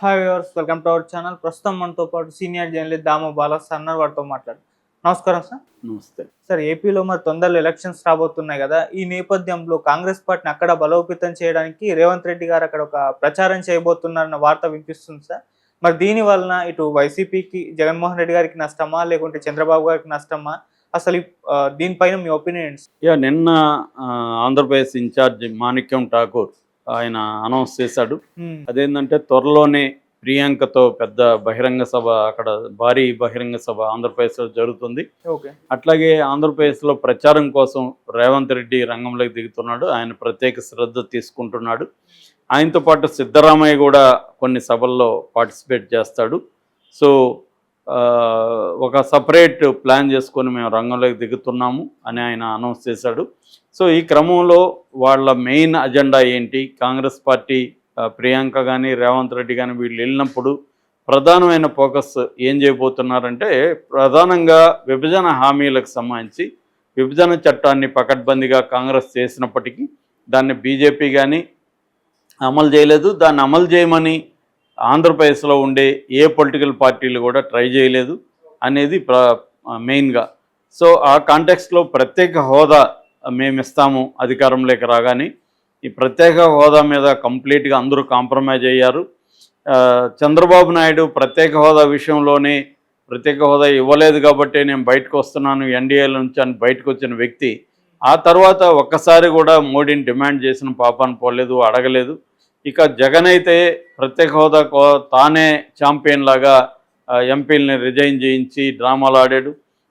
Hi viewers welcome to our channel ప్రస్తుతం మనతో పాటు సీనియర్ జర్నలిస్ట్ దామ బాలా సన్నర్ వారితో మాట్లాడు. నమస్కారం సార్. నమస్తే. సార్ ఏపీలో మరి తొందరలో ఎలక్షన్స్ రాబోతున్నాయి కదా ఈ నేపథ్యంలో కాంగ్రెస్ పార్టీని అక్కడ బలోపేతం చేయడానికి రేవంత్ రెడ్డి గారు అక్కడ ఒక ప్రచారం చేయబోతున్నారన్న వార్త వినిపిస్తుంది సార్. మరి దీని వలన ఇటు వైసీపీకి జగన్మోహన్ రెడ్డి గారికి నష్టమా లేకుంటే చంద్రబాబు గారికి నష్టమా? అసలు దీనిపైన మీ ఒపీనియన్స్ యా నిన్న ఆంధ్రప్రదేశ్ ఇన్ఛార్జ్ మాణిక్యం ఠాకూర్ ఆయన అనౌన్స్ చేశాడు. అదేంటంటే త్వరలోనే ప్రియాంకతో పెద్ద బహిరంగ సభ అక్కడ భారీ బహిరంగ సభ ఆంధ్రప్రదేశ్లో జరుగుతుంది. ఓకే. అట్లాగే ఆంధ్రప్రదేశ్లో ప్రచారం కోసం రేవంత్ రెడ్డి రంగంలోకి దిగుతున్నాడు. ఆయన ప్రత్యేక శ్రద్ధ తీసుకుంటున్నాడు. ఆయనతో పాటు సిద్ధరామయ్య కూడా కొన్ని సభల్లో పార్టిసిపేట్ చేస్తాడు. సో ఒక సపరేట్ ప్లాన్ చేసుకొని మేము రంగంలోకి దిగుతున్నాము అని ఆయన అనౌన్స్ చేశాడు. సో ఈ క్రమంలో వాళ్ళ మెయిన్ అజెండా ఏంటి? కాంగ్రెస్ పార్టీ ప్రియాంక కానీ రేవంత్ రెడ్డి కానీ వీళ్ళు వెళ్ళినప్పుడు ప్రధానమైన ఫోకస్ ఏం చేయబోతున్నారంటే ప్రధానంగా విభజన హామీలకు సంబంధించి విభజన చట్టాన్ని పకడ్బందీగా కాంగ్రెస్ చేసినప్పటికీ దాన్ని బీజేపీ కానీ అమలు చేయలేదు. దాన్ని అమలు చేయమని ఆంధ్రప్రదేశ్లో ఉండే ఏ పొలిటికల్ పార్టీలు కూడా ట్రై చేయలేదు అనేది ప్ర మెయిన్గా. సో ఆ కాంటెక్స్లో ప్రత్యేక హోదా మేము ఇస్తాము అధికారంలోకి రాగానే. ఈ ప్రత్యేక హోదా మీద కంప్లీట్గా అందరూ కాంప్రమైజ్ అయ్యారు. చంద్రబాబు నాయుడు ప్రత్యేక హోదా విషయంలోనే ప్రత్యేక హోదా ఇవ్వలేదు కాబట్టి నేను బయటకు వస్తున్నాను ఎన్డీఏల నుంచి అని బయటకు వచ్చిన వ్యక్తి. ఆ తర్వాత ఒక్కసారి కూడా మోడీని డిమాండ్ చేసిన పాపాను పోలేదు అడగలేదు. ఇక జగన్ అయితే ప్రత్యేక హోదా కో- తానే ఛాంపియన్ లాగా ఎంపీలని రిజైన్ చేయించి డ్రామాలు ఆడాడు.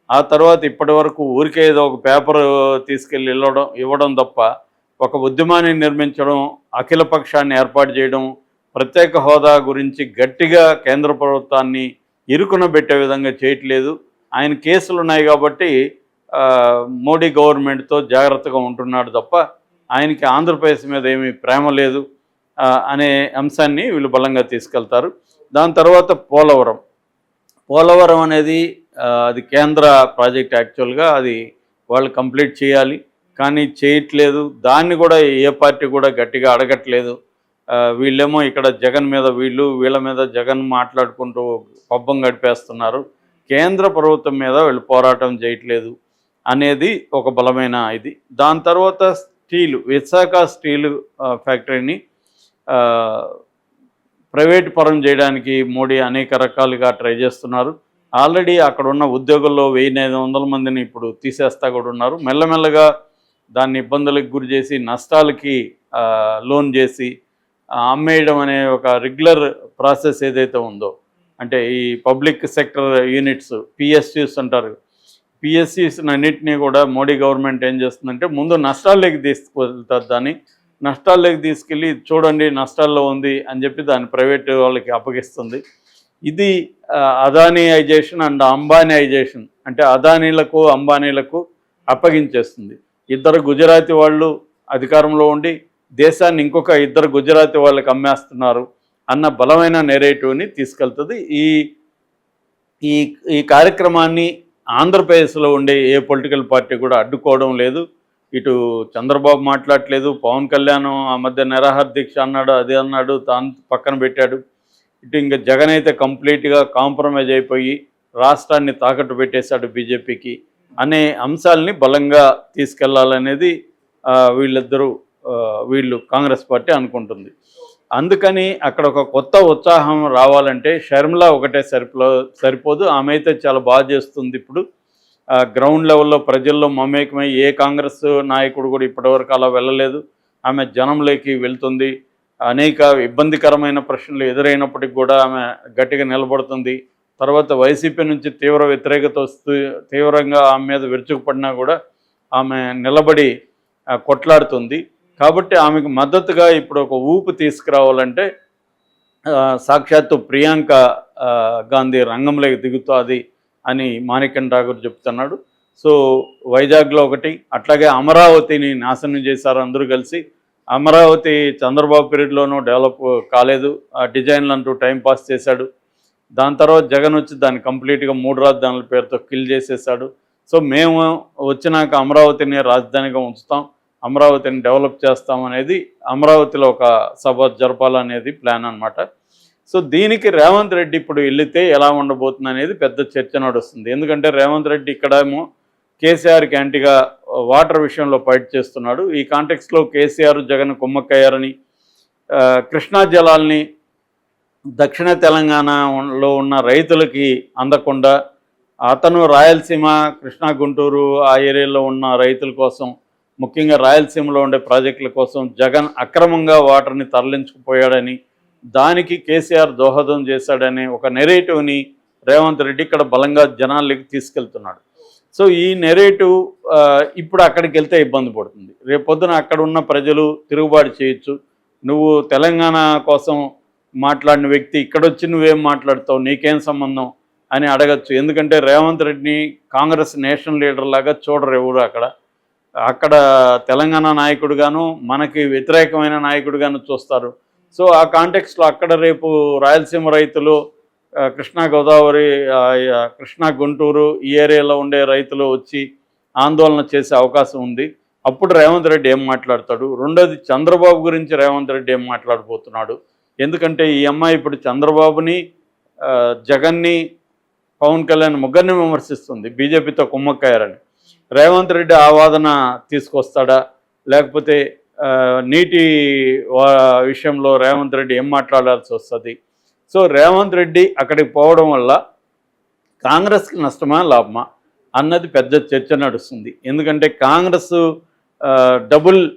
ఆ తర్వాత ఇప్పటి వరకు ఊరికే ఏదో ఒక పేపర్ తీసుకెళ్ళి వెళ్ళడం ఇవ్వడం తప్ప ఒక ఉద్యమాన్ని నిర్మించడం అఖిల పక్షాన్ని ఏర్పాటు చేయడం ప్రత్యేక హోదా గురించి గట్టిగా కేంద్ర ప్రభుత్వాన్ని ఇరుకున పెట్టే విధంగా చేయట్లేదు. ఆయన కేసులు ఉన్నాయి కాబట్టి మోడీ గవర్నమెంట్తో జాగ్రత్తగా ఉంటున్నాడు తప్ప ఆయనకి ఆంధ్రప్రదేశ్ మీద ఏమీ ప్రేమ లేదు. అనే అంశాన్ని వీళ్ళు బలంగా తీసుకెళ్తారు. దాని తర్వాత పోలవరం. పోలవరం అనేది అది కేంద్ర ప్రాజెక్ట్ యాక్చువల్గా అది వాళ్ళు కంప్లీట్ చేయాలి. కానీ చేయట్లేదు. దాన్ని కూడా ఏ పార్టీ కూడా గట్టిగా అడగట్లేదు. వీళ్ళేమో ఇక్కడ జగన్ మీద వీళ్ళు వీళ్ళ మీద జగన్ మాట్లాడుకుంటూ పబ్బం గడిపేస్తున్నారు. కేంద్ర ప్రభుత్వం మీద వీళ్ళు పోరాటం చేయట్లేదు అనేది ఒక బలమైన ఇది. దాని తర్వాత స్టీలు విశాఖ స్టీలు ఫ్యాక్టరీని ప్రైవేట్ పరం చేయడానికి మోడీ అనేక రకాలుగా ట్రై చేస్తున్నారు. ఆల్రెడీ అక్కడ ఉన్న ఉద్యోగుల్లో వెయ్యి ఐదు వందల మందిని ఇప్పుడు తీసేస్తా కూడా ఉన్నారు. మెల్లమెల్లగా దాన్ని ఇబ్బందులకు గురి చేసి నష్టాలకి లోన్ చేసి అమ్మేయడం అనే ఒక రెగ్యులర్ ప్రాసెస్ ఏదైతే ఉందో అంటే ఈ పబ్లిక్ సెక్టర్ యూనిట్స్ పిఎస్యూస్ అంటారు. పిఎస్సీస్ అన్నింటినీ కూడా మోడీ గవర్నమెంట్ ఏం చేస్తుందంటే ముందు నష్టాల్లోకి తీసుకువెళ్తారు దాన్ని. నష్టాల్లోకి తీసుకెళ్ళి చూడండి నష్టాల్లో ఉంది అని చెప్పి దాన్ని ప్రైవేట్ వాళ్ళకి అప్పగిస్తుంది. ఇది ఆ, అదానీఐజేషన్ అండ్ అంబానీఐజేషన్ అంటే అదానీలకు అంబానీలకు అప్పగించేస్తుంది. ఇద్దరు గుజరాతీ వాళ్ళు అధికారంలో ఉండి దేశాన్ని ఇంకొక ఇద్దరు గుజరాతీ వాళ్ళకి అమ్మేస్తున్నారు అన్న బలమైన నెరేటివ్ని తీసుకెళ్తుంది. ఈ ఈ ఈ కార్యక్రమాన్ని ఆంధ్రప్రదేశ్లో ఉండే ఏ పొలిటికల్ పార్టీ కూడా అడ్డుకోవడం లేదు. ఇటు చంద్రబాబు మాట్లాడట్లేదు పవన్ కళ్యాణ్ ఆ మధ్య నిరాహార దీక్ష అన్నాడు అది అన్నాడు తాను పక్కన పెట్టాడు. ఇటు ఇంకా జగన్ అయితే కంప్లీట్గా కాంప్రమైజ్ అయిపోయి రాష్ట్రాన్ని తాకట్టు పెట్టేశాడు బీజేపీకి. అనే అంశాలని బలంగా తీసుకెళ్ళాలనేది వీళ్ళిద్దరూ వీళ్ళు కాంగ్రెస్ పార్టీ అనుకుంటుంది. అందుకని అక్కడ ఒక కొత్త ఉత్సాహం రావాలంటే షర్మిల ఒకటే సరిపో సరిపోదు. ఆమె అయితే చాలా బాగా చేస్తుంది ఇప్పుడు. గ్రౌండ్ లెవెల్లో ప్రజల్లో మమేకమై ఏ కాంగ్రెస్ నాయకుడు కూడా ఇప్పటివరకు అలా వెళ్ళలేదు. ఆమె జనంలోకి వెళ్తుంది. అనేక ఇబ్బందికరమైన ప్రశ్నలు ఎదురైనప్పటికి కూడా ఆమె గట్టిగా నిలబడుతుంది. తర్వాత వైసీపీ నుంచి తీవ్ర వ్యతిరేకత వస్తూ తీవ్రంగా ఆమె మీద విరుచుకుపడినా కూడా ఆమె నిలబడి కొట్లాడుతుంది. కాబట్టి ఆమెకు మద్దతుగా ఇప్పుడు ఒక ఊపు తీసుకురావాలంటే సాక్షాత్తు ప్రియాంక గాంధీ రంగంలోకి దిగుతుంది అని మాణిక్యం ఠాగూర్ చెప్తున్నాడు. సో వైజాగ్లో ఒకటి అట్లాగే అమరావతిని నాశనం చేశారు అందరూ కలిసి. అమరావతి చంద్రబాబు పీరియడ్లోనూ డెవలప్ కాలేదు. ఆ డిజైన్లు అంటూ టైంపాస్ చేశాడు. దాని తర్వాత జగన్ వచ్చి దాన్ని కంప్లీట్గా మూడు రాజధానుల పేరుతో కిల్ చేసేసాడు సో మేము వచ్చినాక అమరావతిని రాజధానిగా ఉంచుతాం. అమరావతిని డెవలప్ చేస్తాం అనేది అమరావతిలో ఒక సభ జరపాలనేది ప్లాన్ అనమాట సో దీనికి రేవంత్ రెడ్డి ఇప్పుడు వెళితే ఎలా ఉండబోతుంది అనేది పెద్ద చర్చ నడుస్తుంది. ఎందుకంటే రేవంత్ రెడ్డి ఇక్కడేమో కేసీఆర్కి యాంటీగా వాటర్ విషయంలో ఫైట్ చేస్తున్నాడు. ఈ కాంటెక్స్లో కేసీఆర్ జగన్ కుమ్మక్కయ్యారని కృష్ణా జలాల్ని దక్షిణ తెలంగాణలో ఉన్న రైతులకి అందకుండా అతను రాయలసీమ కృష్ణా గుంటూరు ఆ ఏరియాలో ఉన్న రైతుల కోసం ముఖ్యంగా రాయలసీమలో ఉండే ప్రాజెక్టుల కోసం జగన్ అక్రమంగా వాటర్ని తరలించుకుపోయాడని దానికి కేసీఆర్ దోహదం చేశాడనే ఒక నెరేటివ్ని రేవంత్ రెడ్డి ఇక్కడ బలంగా జనాల్లోకి తీసుకెళ్తున్నాడు. సో ఈ నెరేటివ్ ఇప్పుడు అక్కడికి వెళ్తే ఇబ్బంది పడుతుంది. రేపు పొద్దున అక్కడ ఉన్న ప్రజలు తిరుగుబాటు చేయొచ్చు. నువ్వు తెలంగాణ కోసం మాట్లాడిన వ్యక్తి ఇక్కడ వచ్చి నువ్వేం మాట్లాడతావు? నీకేం సంబంధం? అని అడగచ్చు. ఎందుకంటే రేవంత్ రెడ్డిని కాంగ్రెస్ నేషనల్ లీడర్ లాగా చూడరు ఎవరు అక్కడ. అక్కడ తెలంగాణ నాయకుడుగాను మనకి వ్యతిరేకమైన నాయకుడుగాను చూస్తారు. సో ఆ కాంటెక్స్లో అక్కడ రేపు రాయలసీమ రైతులు కృష్ణా గోదావరి కృష్ణా గుంటూరు ఈ ఏరియాలో ఉండే రైతులు వచ్చి ఆందోళన చేసే అవకాశం ఉంది. అప్పుడు రేవంత్ రెడ్డి ఏం మాట్లాడతాడు? రెండోది చంద్రబాబు గురించి రేవంత్ రెడ్డి ఏం మాట్లాడబోతున్నాడు? ఎందుకంటే ఈ అమ్మాయి ఇప్పుడు చంద్రబాబుని జగన్ని పవన్ కళ్యాణ్ ముగ్గురిని విమర్శిస్తుంది. బీజేపీతో కుమ్మక్కయ్యారని రేవంత్ రెడ్డి ఆ వాదన తీసుకొస్తాడా? లేకపోతే నీటి విషయంలో రేవంత్ రెడ్డి ఏం మాట్లాడాల్సి వస్తుంది? సో రేవంత్ రెడ్డి అక్కడికి పోవడం వల్ల కాంగ్రెస్కి నష్టమా లాభమా అన్నది పెద్ద చర్చ నడుస్తుంది. ఎందుకంటే కాంగ్రెస్ డబుల్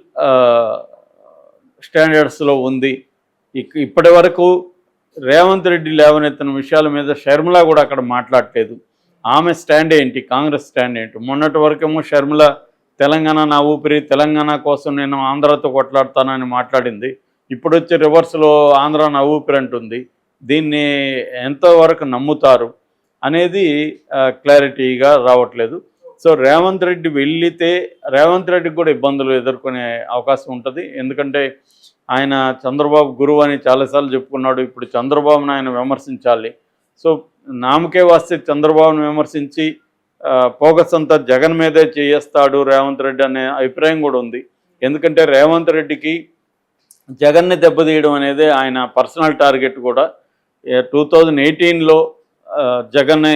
స్టాండర్డ్స్లో ఉంది. ఇక్- ఇప్పటి వరకు రేవంత్ రెడ్డి లేవనెత్తిన విషయాల మీద షర్మిల కూడా అక్కడ మాట్లాడలేదు. ఆమె స్టాండ్ ఏంటి? కాంగ్రెస్ స్టాండ్ ఏంటి? మొన్నటి వరకేమో షర్మిల తెలంగాణ నా ఊపిరి తెలంగాణ కోసం నేను ఆంధ్రతో కొట్లాడతానని మాట్లాడింది. ఇప్పుడు వచ్చి రివర్స్లో ఆంధ్ర నా ఊపిరి అంటుంది. దీన్ని ఎంతవరకు నమ్ముతారు అనేది క్లారిటీగా రావట్లేదు. సో రేవంత్ రెడ్డి వెళ్ళితే రేవంత్ రెడ్డికి కూడా ఇబ్బందులు ఎదుర్కొనే అవకాశం ఉంటుంది. ఎందుకంటే ఆయన చంద్రబాబు గురువు అని చాలాసార్లు చెప్పుకున్నాడు. ఇప్పుడు చంద్రబాబును ఆయన విమర్శించాలి. సో నామకే వస్తే చంద్రబాబును విమర్శించి ఫోకస్ అంతా జగన్ మీదే చేస్తాడు రేవంత్ రెడ్డి అనే అభిప్రాయం కూడా ఉంది. ఎందుకంటే రేవంత్ రెడ్డికి జగన్ని దెబ్బతీయడం అనేది ఆయన పర్సనల్ టార్గెట్ కూడా. టూ థౌజండ్ ఎయిటీన్లో జగన్నే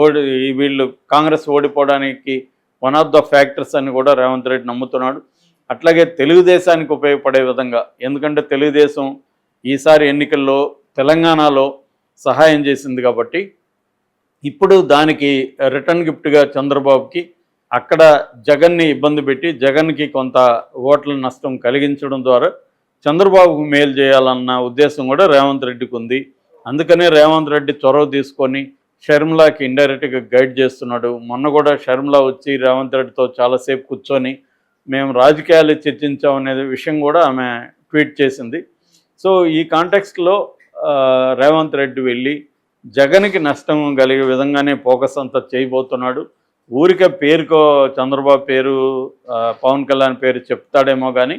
ఓడి వీళ్ళు కాంగ్రెస్ ఓడిపోవడానికి వన్ ఆఫ్ ద ఫ్యాక్టర్స్ అని కూడా రేవంత్ రెడ్డి నమ్ముతున్నాడు. అట్లాగే తెలుగుదేశానికి ఉపయోగపడే విధంగా ఎందుకంటే తెలుగుదేశం ఈసారి ఎన్నికల్లో తెలంగాణలో సహాయం చేసింది కాబట్టి ఇప్పుడు దానికి రిటర్న్ గిఫ్ట్గా చంద్రబాబుకి అక్కడ జగన్ని ఇబ్బంది పెట్టి జగన్కి కొంత ఓట్ల నష్టం కలిగించడం ద్వారా చంద్రబాబుకు మేలు చేయాలన్న ఉద్దేశం కూడా రేవంత్ రెడ్డికి ఉంది. అందుకనే రేవంత్ రెడ్డి చొరవ తీసుకొని షర్మిలాకి ఇండైరెక్ట్గా గైడ్ చేస్తున్నాడు. మొన్న కూడా షర్మిల వచ్చి రేవంత్ రెడ్డితో చాలాసేపు కూర్చొని మేము రాజకీయాలు చర్చించామనే విషయం కూడా ఆమె ట్వీట్ చేసింది. సో ఈ కాంటెక్స్ట్లో రేవంత్ రెడ్డి వెళ్ళి జగన్కి నష్టం కలిగే విధంగానే ఫోకస్ అంతా చేయబోతున్నాడు. ఊరికే పేరుకో చంద్రబాబు పేరు పవన్ కళ్యాణ్ పేరు చెప్తాడేమో కానీ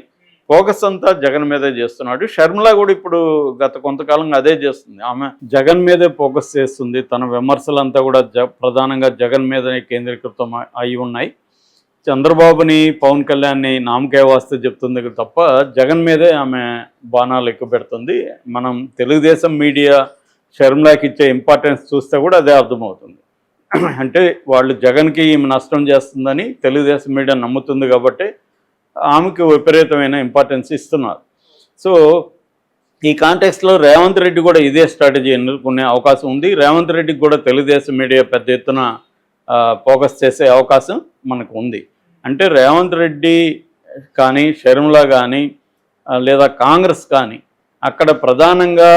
ఫోకస్ అంతా జగన్ మీదే చేస్తున్నాడు. షర్మిల కూడా ఇప్పుడు గత కొంతకాలంగా అదే చేస్తుంది. ఆమె జగన్ మీదే ఫోకస్ చేస్తుంది. తన విమర్శలంతా కూడా జ ప్రధానంగా జగన్ మీదనే కేంద్రీకృతం అయి ఉన్నాయి. చంద్రబాబుని పవన్ కళ్యాణ్ని నామకే వాస్తే చెప్తుంది తప్ప జగన్ మీదే ఆమె బాణాలు ఎక్కువ పెడుతుంది మనం తెలుగుదేశం మీడియా షర్మిలాకి ఇచ్చే ఇంపార్టెన్స్ చూస్తే కూడా అదే అర్థమవుతుంది. అంటే వాళ్ళు జగన్కి ఈమె నష్టం చేస్తుందని తెలుగుదేశం మీడియా నమ్ముతుంది కాబట్టి ఆమెకు విపరీతమైన ఇంపార్టెన్స్ ఇస్తున్నారు. సో ఈ కాంటెక్స్లో రేవంత్ రెడ్డి కూడా ఇదే స్ట్రాటజీ ఎన్నుకునే అవకాశం ఉంది. రేవంత్ రెడ్డికి కూడా తెలుగుదేశం మీడియా పెద్ద ఎత్తున ఫోకస్ చేసే అవకాశం మనకు ఉంది. అంటే రేవంత్ రెడ్డి కానీ షర్మిల కానీ లేదా కాంగ్రెస్ కానీ అక్కడ ప్రధానంగా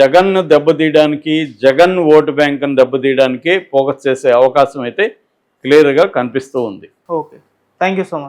జగన్ను దెబ్బతీయడానికి జగన్ ఓటు బ్యాంకును దెబ్బతీయడానికి ఫోకస్ చేసే అవకాశం అయితే క్లియర్గా కనిపిస్తూ ఉంది. Okay. Thank you so much.